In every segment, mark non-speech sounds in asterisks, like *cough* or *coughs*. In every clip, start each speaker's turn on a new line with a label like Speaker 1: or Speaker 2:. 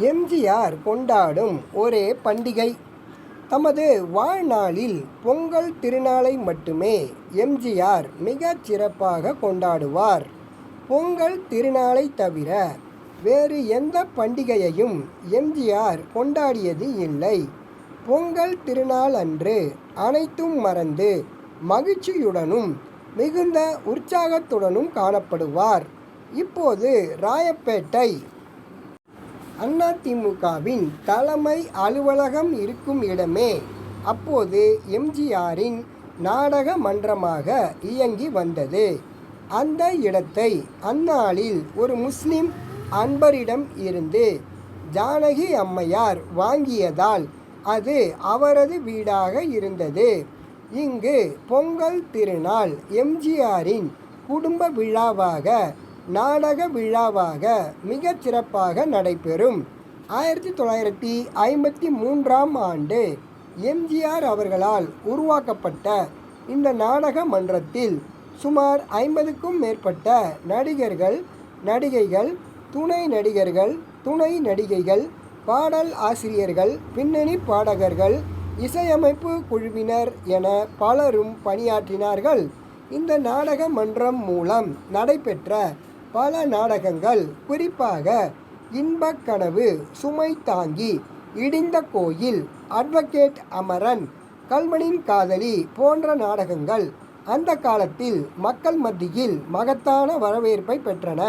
Speaker 1: எம்ஜிஆர் கொண்டாடும் ஒரே பண்டிகை. தமது வாழ்நாளில் பொங்கல் திருநாளை மட்டுமே எம்ஜிஆர் மிகச் சிறப்பாக கொண்டாடுவார். பொங்கல் திருநாளை தவிர வேறு எந்த பண்டிகையையும் எம்ஜிஆர் கொண்டாடியது இல்லை. பொங்கல் திருநாள் அன்று அனைத்தும் மறந்து மகிழ்ச்சியுடனும் மிகுந்த உற்சாகத்துடனும் காணப்படுவார். இப்போது ராயப்பேட்டை அதிமுகவின் தலைமை அலுவலகம் இருக்கும் இடமே. அப்போது எம்ஜிஆரின் நாடக மன்றமாக இயங்கி வந்தது. அந்த இடத்தை அந்நாளில் ஒரு முஸ்லிம் அன்பரிடம் இருந்து ஜானகி அம்மையார் வாங்கியதால் அது அவரது வீடாக இருந்தது. இங்கு பொங்கல் திருநாள் எம்ஜிஆரின் குடும்ப விழாவாக நாடக விழாவாக மிகச் சிறப்பாக நடைபெறும். ஆயிரத்தி தொள்ளாயிரத்தி ஐம்பத்தி மூன்றாம் ஆண்டு எம்ஜிஆர் அவர்களால் உருவாக்கப்பட்ட இந்த நாடக மன்றத்தில் சுமார் ஐம்பதுக்கும் மேற்பட்ட நடிகர்கள் நடிகைகள் துணை நடிகர்கள் துணை நடிகைகள் பாடல் ஆசிரியர்கள் பின்னணி பாடகர்கள் இசையமைப்பு குழுவினர் என பலரும் பணியாற்றினார்கள். இந்த நாடக மன்றம் மூலம் நடைபெற்ற பல நாடகங்கள். குறிப்பாக இன்பக்கனவு சுமை தாங்கி இடிந்த கோயில் அட்வொகேட் அமரன் கல்மனின் காதலி போன்ற நாடகங்கள் அந்த காலத்தில் மக்கள் மத்தியில் மகத்தான வரவேற்பை பெற்றன.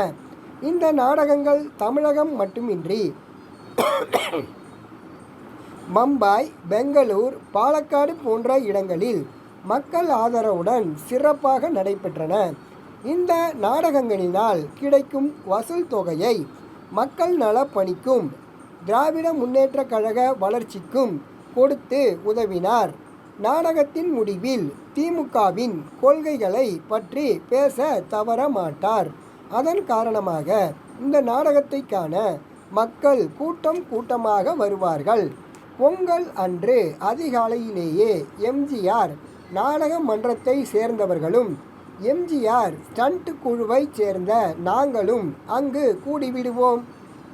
Speaker 1: இந்த நாடகங்கள் தமிழகம் மட்டுமின்றி *coughs* பம்பாய் பெங்களூர் பாலக்காடு போன்ற இடங்களில் மக்கள் ஆதரவுடன் சிறப்பாக நடைபெற்றன. இந்த நாடகங்களினால் கிடைக்கும் வசூல் தொகையை மக்கள் நலப்பணிக்கும் திராவிட முன்னேற்ற கழக வளர்ச்சிக்கும் கொடுத்து உதவினார். நாடகத்தின் முடிவில் திமுகவின் கொள்கைகளை பற்றி பேச தவற மாட்டார். அதன் காரணமாக இந்த நாடகத்தை காண மக்கள் கூட்டம் கூட்டமாக வருவார்கள். பொங்கல் அன்று அதிகாலையிலேயே எம்ஜிஆர் நாடக மன்றத்தை சேர்ந்தவர்களும் எம்ஜிஆர் ஸ்டண்ட் குழுவைச் சேர்ந்த நாங்களும் அங்கு கூடிவிடுவோம்.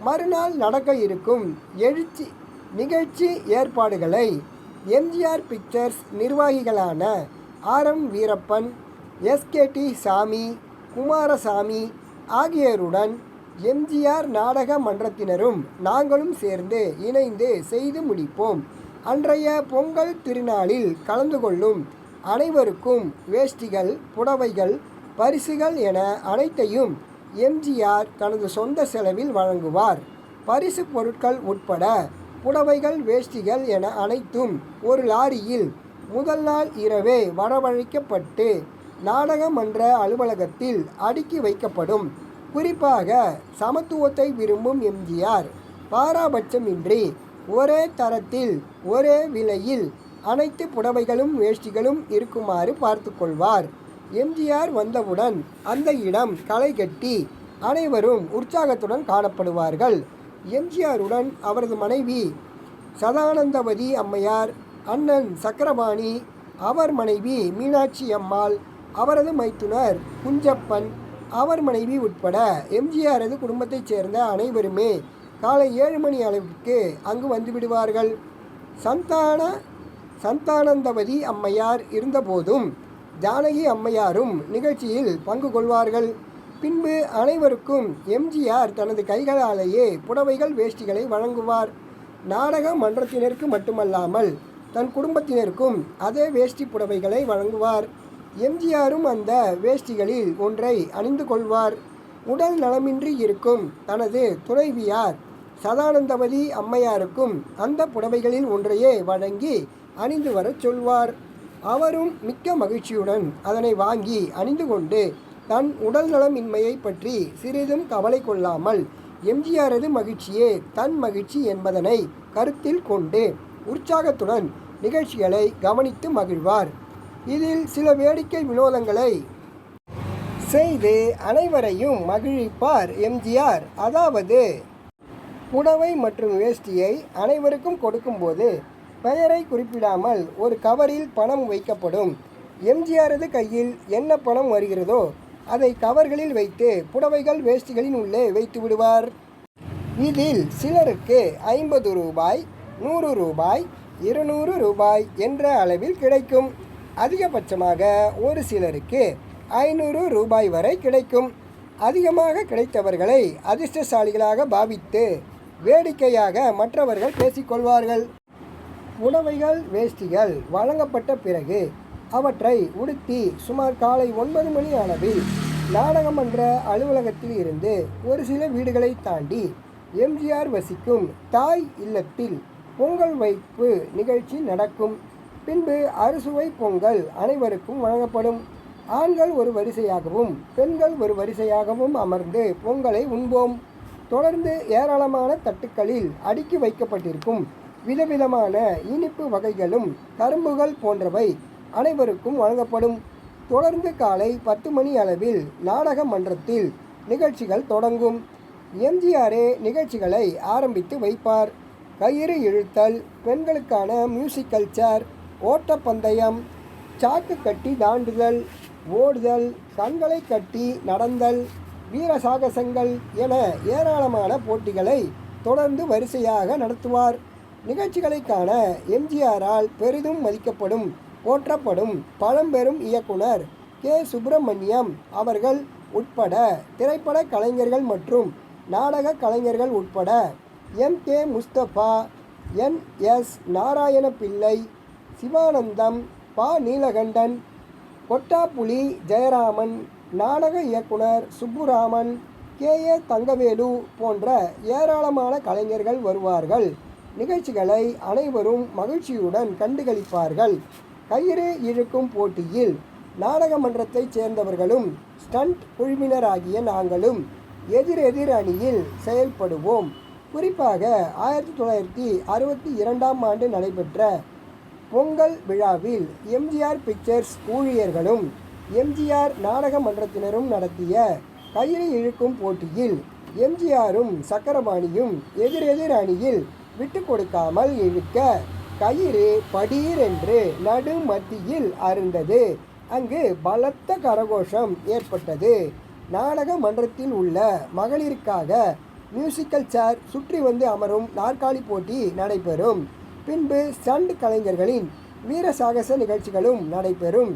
Speaker 1: மறுநாள் நடக்க இருக்கும் எழுச்சி நிகழ்ச்சி ஏற்பாடுகளை MGR pictures நிர்வாகிகளான R M Veerappan SKT Sami Kumarasami ஆகியோருடன் எம்ஜிஆர் நாடக மன்றத்தினரும் நாங்களும் சேர்ந்து இணைந்து செய்து முடிப்போம். அன்றைய பொங்கல் திருநாளில் கலந்து கொள்ளும் அனைவருக்கும் வேஷ்டிகள் புடவைகள் பரிசுகள் என அனைத்தையும் எம்ஜிஆர் தனது சொந்த செலவில் வழங்குவார். பரிசு பொருட்கள் உட்பட புடவைகள் வேஷ்டிகள் என அனைத்தும் ஒரு லாரியில் முதல் நாள் இரவே வரவழைக்கப்பட்டு நாடகமன்ற அலுவலகத்தில் அடுக்கி வைக்கப்படும். குறிப்பாக சமத்துவத்தை விரும்பும் எம்ஜிஆர் பாராபட்சமின்றி ஒரே தரத்தில் ஒரே விலையில் அனைத்து புடவைகளும் வேஷ்டிகளும் இருக்குமாறு பார்த்து கொள்வார் எம்ஜிஆர் வந்தவுடன் அந்த இடம் களை கட்டி அனைவரும் உற்சாகத்துடன் காணப்படுவார்கள். எம்ஜிஆருடன் அவரது மனைவி சதானந்தவதி அம்மையார் அண்ணன் சக்கரபாணி அவர் மனைவி மீனாட்சி அம்மாள் அவரது மைத்துனர் குஞ்சப்பன் அவர் மனைவி உட்பட எம்ஜிஆரது குடும்பத்தைச் சேர்ந்த அனைவருமே காலை ஏழு மணி அளவிற்கு அங்கு வந்துவிடுவார்கள் சந்தான சந்தானந்தவதி அம்மையார் இருந்தபோதும் ஜானகி அம்மையாரும் நிகழ்ச்சியில் பங்கு கொள்வார்கள். பின்பு அனைவருக்கும் எம்ஜிஆர் தனது கைகளாலேயே புடவைகள் வேஷ்டிகளை வழங்குவார். நாடக மன்றத்தினருக்கு மட்டுமல்லாமல் தன் குடும்பத்தினருக்கும் அதே வேஷ்டி புடவைகளை வழங்குவார். எம்ஜிஆரும் அந்த வேஷ்டிகளில் ஒன்றை அணிந்து கொள்வார். உடல் நலமின்றி இருக்கும் தனது துணைவியார் சதானந்தவதி அம்மையாருக்கும் அந்த புடவைகளில் ஒன்றையே வழங்கி அணிந்து வரச் சொல்வார். அவரும் மிக்க மகிழ்ச்சியுடன் அதனை வாங்கி அணிந்து கொண்டு தன் உடல் நலமின்மையை பற்றி சிறிதும் கவலை கொள்ளாமல் எம்ஜிஆரது மகிழ்ச்சியே தன் மகிழ்ச்சி என்பதனை கருத்தில் கொண்டு உற்சாகத்துடன் நிகழ்ச்சிகளை கவனித்து மகிழ்வார். இதில் சில வேடிக்கை வினோதங்களை செய்து அனைவரையும் மகிழ்விப்பார் எம்ஜிஆர். அதாவது புடவை மற்றும் வேஷ்டியை அனைவருக்கும் கொடுக்கும்போது பெயரை குறிப்பிடாமல் ஒரு கவரில் பணம் வைக்கப்படும். எம்ஜிஆரது கையில் என்ன பணம் வருகிறதோ அதை கவர்களில் வைத்து புடவைகள் வேஷ்டிகளின் உள்ளே வைத்து விடுவார். இதில் சிலருக்கு ஐம்பது ரூபாய் நூறு ரூபாய் இருநூறு ரூபாய் என்ற அளவில் கிடைக்கும். அதிகபட்சமாக ஒரு சிலருக்கு ஐநூறு ரூபாய் வரை கிடைக்கும். அதிகமாக கிடைத்தவர்களை அதிர்ஷ்டசாலிகளாக பாவித்து வேடிக்கையாக மற்றவர்கள் பேசிக்கொள்வார்கள். புடவைகள் வேஷ்டிகள் வழங்கப்பட்ட பிறகு அவற்றை உடுத்தி சுமார் காலை ஒன்பது மணி அளவில் நாடகமன்ற அலுவலகத்தில் இருந்து ஒரு சில வீடுகளை தாண்டி எம்ஜிஆர் வசிக்கும் தாய் இல்லத்தில் பொங்கல் வைப்பு நிகழ்ச்சி நடக்கும். பின்பு அறுசுவை பொங்கல் அனைவருக்கும் வழங்கப்படும். ஆண்கள் ஒரு வரிசையாகவும் பெண்கள் ஒரு வரிசையாகவும் அமர்ந்து பொங்கலை உண்போம். தொடர்ந்து ஏராளமான தட்டுக்களில் அடுக்கி வைக்கப்பட்டிருக்கும். விதவிதமான இனிப்பு வகைகளும் கரும்புகள் போன்றவை அனைவருக்கும் வழங்கப்படும். தொடர்ந்து காலை பத்து மணி அளவில் நாடக மன்றத்தில் நிகழ்ச்சிகள் தொடங்கும். எம்ஜிஆரே நிகழ்ச்சிகளை ஆரம்பித்து வைப்பார். கயிறு இழுத்தல் பெண்களுக்கான மியூசிக்கல் சேர் ஓட்டப்பந்தயம் சாக்கு கட்டி தாண்டுதல் ஓடுதல் கண்களை கட்டி நடந்தல் வீர சாகசங்கள் என ஏராளமான போட்டிகளை தொடர்ந்து வரிசையாக நடத்துவார். நிகழ்ச்சிகளை காண எம்ஜிஆரால் பெரிதும் மதிக்கப்படும் போற்றப்படும் பழம்பெரும் இயக்குனர் கே. சுப்பிரமணியம் அவர்கள் உட்பட திரைப்பட கலைஞர்கள் மற்றும் நாடக கலைஞர்கள் உட்பட M. K. Mustafa N. S. Narayana Pillai Sivanandam பா. நீலகண்டன் கொட்டாப்புலி ஜெயராமன் நாடக இயக்குனர் சுப்புராமன் கே. ஏ. தங்கவேலு போன்ற ஏராளமான கலைஞர்கள் வருவார்கள். நிகழ்ச்சிகளை அனைவரும் மகிழ்ச்சியுடன் கண்டுகளிப்பார்கள். கயிறு இழுக்கும் போட்டியில் நாடக மன்றத்தைச் சேர்ந்தவர்களும் ஸ்டண்ட் குழுவினராகிய நாங்களும் எதிரெதிர் அணியில் செயல்படுவோம். குறிப்பாக ஆயிரத்தி தொள்ளாயிரத்தி அறுபத்தி இரண்டாம் ஆண்டு நடைபெற்ற பொங்கல் விழாவில் எம்ஜிஆர் பிக்சர்ஸ் ஊழியர்களும் எம்ஜிஆர் நாடக மன்றத்தினரும் நடத்திய கயிறு இழுக்கும் போட்டியில் எம்ஜிஆரும் சக்கரபாணியும் எதிரெதிர் அணியில் விட்டு கொடுக்காமல் இழுக்க கயிறு படீர் என்று நடு மத்தியில் அருந்தது. அங்கு பலத்த கரகோஷம் ஏற்பட்டது. நாடக மன்றத்தில் உள்ள மகளிருக்காக மியூசிக்கல் சேர் சுற்றி வந்து அமரும் நாற்காலி போட்டி நடைபெறும். பின்பு ஸ்டண்ட் கலைஞர்களின் வீர சாகச நிகழ்ச்சிகளும் நடைபெறும்.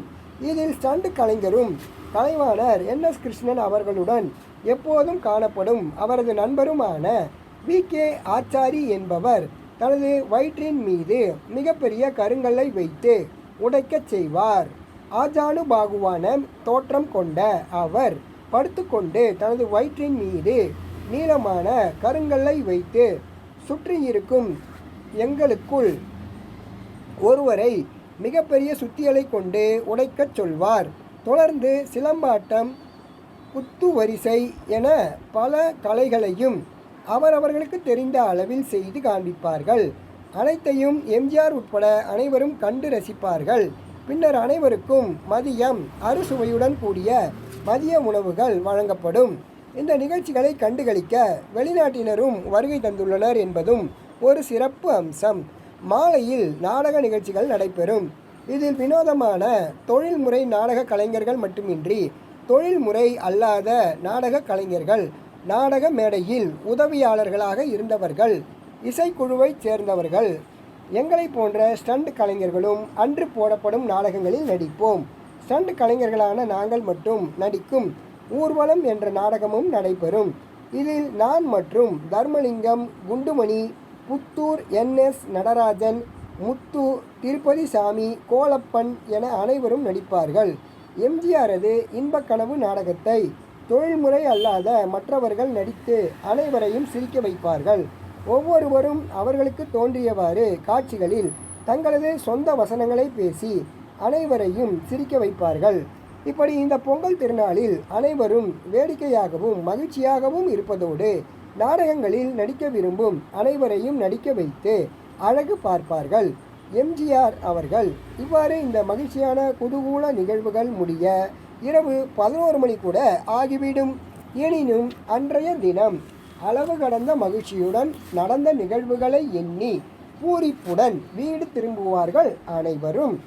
Speaker 1: இதில் ஸ்டண்ட் கலைஞரும் கலைவாணர் என் எஸ் கிருஷ்ணன் அவர்களுடன் எப்போதும் காணப்படும் அவரது நண்பருமான வி கே. ஆச்சாரி என்பவர் தனது வயிற்றின் மீது மிகப்பெரிய கருங்கல்லை வைத்து உடைக்கச் செய்வார். ஆஜானு பாகுவான தோற்றம் கொண்ட அவர் படுத்துக்கொண்டு தனது வயிற்றின் மீது நீளமான கருங்கல்லை வைத்து சுற்றியிருக்கும் எங்களுக்குள் ஒருவரை மிகப்பெரிய சுத்தியலை கொண்டு உடைக்கச் சொல்வார். தொடர்ந்து சிலம்பாட்டம் குத்துவரிசை என பல கலைகளையும் அவரவர்களுக்கு தெரிந்த அளவில் செய்து காண்பிப்பார்கள். அனைத்தையும் எம்ஜிஆர் உட்பட அனைவரும் கண்டு ரசிப்பார்கள். பின்னர் அனைவருக்கும் மதியம் அறுசுவையுடன் கூடிய மதிய உணவுகள் வழங்கப்படும். இந்த நிகழ்ச்சிகளை கண்டுகளிக்க வெளிநாட்டினரும் வருகை தந்துள்ளனர் என்பதும் ஒரு சிறப்பு அம்சம். மாலையில் நாடக நிகழ்ச்சிகள் நடைபெறும். இதில் வினோதமான தொழில்முறை நாடக கலைஞர்கள் மட்டுமின்றி தொழில்முறை அல்லாத நாடக கலைஞர்கள் நாடக மேடையில் உதவியாளர்களாக இருந்தவர்கள் இசைக்குழுவைச் சேர்ந்தவர்கள் எங்களை போன்ற ஸ்டண்ட் கலைஞர்களும் அன்று போடப்படும் நாடகங்களில் நடிப்போம். ஸ்டண்ட் கலைஞர்களான நாங்கள் மட்டும் நடிக்கும் ஊர்வலம் என்ற நாடகமும் நடைபெறும். இதில் நான் மற்றும் தர்மலிங்கம் குண்டுமணி புத்தூர் என்எஸ் நடராஜன் முத்து திருப்பதி சாமி கோலப்பன் என அனைவரும் நடிப்பார்கள். எம்ஜிஆரது இன்பக்கனவு நாடகத்தை தொழில்முறை அல்லாத மற்றவர்கள் நடித்து அனைவரையும் சிரிக்க வைப்பார்கள். ஒவ்வொருவரும் அவர்களுக்கு தோன்றியவாறு காட்சிகளில் தங்களது சொந்த வசனங்களை பேசி அனைவரையும் சிரிக்க வைப்பார்கள். இப்படி இந்த பொங்கல் திருநாளில் அனைவரும் வேடிக்கையாகவும் மகிழ்ச்சியாகவும் இருப்பதோடு நாடகங்களில் நடிக்க விரும்பும் அனைவரையும் நடிக்க வைத்து அழகு பார்ப்பார்கள். எம்ஜிஆர் அவர்கள் இவ்வாறு இந்த மகிழ்ச்சியான குதூகூல நிகழ்வுகள் முடிய இரவு பதினோரு மணி கூட ஆகிவிடும். எனினும் அன்றைய தினம் அளவு கடந்த மகிழ்ச்சியுடன் நடந்த நிகழ்வுகளை எண்ணி பூரிப்புடன் வீடு திரும்புவார்கள் அனைவரும்.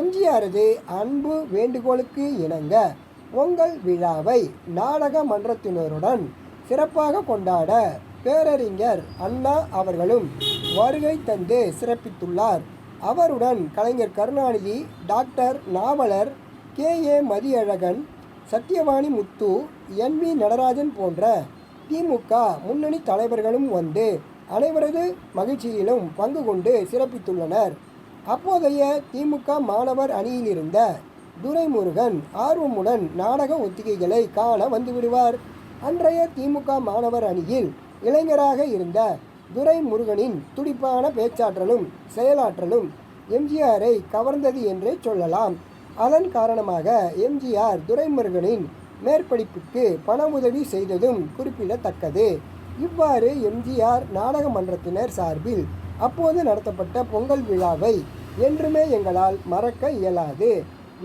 Speaker 1: எம்ஜிஆரது அன்பு வேண்டுகோளுக்கு இணங்க பொங்கல் விழாவை நாடக மன்றத்தினருடன் சிறப்பாக கொண்டாட பேரறிஞர் அண்ணா அவர்களும் வருகை தந்து சிறப்பித்துள்ளார். அவருடன் Kalaignar Karunanidhi doctor Navalar K. A. Mathiyazhagan Sathyavani Muthu N. V. Natarajan போன்ற திமுக முன்னணி தலைவர்களும் வந்து அனைவரது மகிழ்ச்சியிலும் பங்கு கொண்டு சிறப்பித்துள்ளனர். அப்போதைய திமுக மாணவர் அணியிலிருந்த துரைமுருகன் ஆர்வமுடன் நாடக ஒத்திகைகளை காண வந்துவிடுவார். அன்றைய திமுக மாணவர் அணியில் இளைஞராக இருந்த துரைமுருகனின் துடிப்பான பேச்சாற்றலும் செயலாற்றலும் எம்ஜிஆரை கவர்ந்தது என்றே சொல்லலாம். அதன் காரணமாக எம்ஜிஆர் துரைமுருகனின் மேற்படிப்புக்கு பண உதவி செய்ததும் குறிப்பிடத்தக்கது. இவ்வாறு எம்ஜிஆர் நாடக மன்றத்தினர் சார்பில் அப்போது நடத்தப்பட்ட பொங்கல் விழாவை என்றுமே எங்களால் மறக்க இயலாது.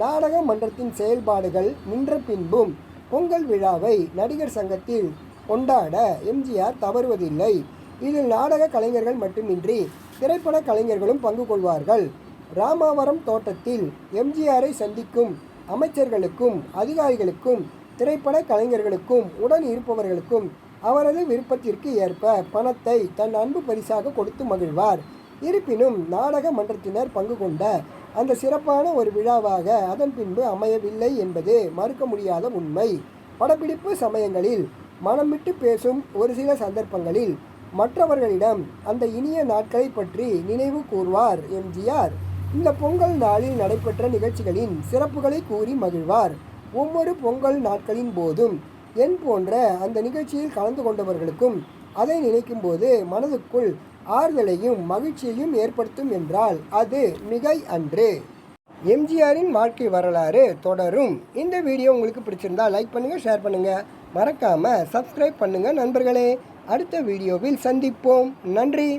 Speaker 1: நாடக மன்றத்தின் செயல்பாடுகள் நின்ற பின்பும் பொங்கல் விழாவை நடிகர் சங்கத்தில் கொண்டாட எம்ஜிஆர் தவறுவதில்லை. இதில் நாடக கலைஞர்கள் மட்டுமின்றி திரைப்பட கலைஞர்களும் பங்கு கொள்வார்கள். ராமாவரம் தோட்டத்தில் எம்ஜிஆரை சந்திக்கும் அமைச்சர்களுக்கும் அதிகாரிகளுக்கும் திரைப்பட கலைஞர்களுக்கும் உடன் இருப்பவர்களுக்கும் அவரது விருப்பத்திற்கு ஏற்ப பணத்தை தன் அன்பு பரிசாக கொடுத்து மகிழ்வார். இருப்பினும் நாடக மன்றத்தினர் பங்கு கொண்ட அந்த சிறப்பான ஒரு விழாவாக அதன் பின்பு அமையவில்லை என்பது மறுக்க முடியாத உண்மை. படப்பிடிப்பு சமயங்களில் மனம் விட்டு பேசும் ஒரு சில சந்தர்ப்பங்களில் மற்றவர்களிடம் அந்த இனிய நாட்களை பற்றி நினைவு கூர்வார் எம்ஜிஆர். இந்த பொங்கல் நாளில் நடைபெற்ற நிகழ்ச்சிகளின் சிறப்புகளை கூறி மகிழ்வார். ஒவ்வொரு பொங்கல் நாட்களின் போதும் என் போன்ற அந்த நிகழ்ச்சியில் கலந்து கொண்டவர்களுக்கும் அதை நினைக்கும் போது மனதுக்குள் ஆறுதலையும் மகிழ்ச்சியையும் ஏற்படுத்தும் என்றால் அது மிகை அன்று. எம்ஜிஆரின் வாழ்க்கை வரலாறு தொடரும். இந்த வீடியோ உங்களுக்கு பிடிச்சிருந்தா லைக் பண்ணுங்கள் ஷேர் பண்ணுங்கள் மறக்காமல் சப்ஸ்கிரைப் பண்ணுங்கள் நண்பர்களே. அடுத்த வீடியோவில் சந்திப்போம். நன்றி.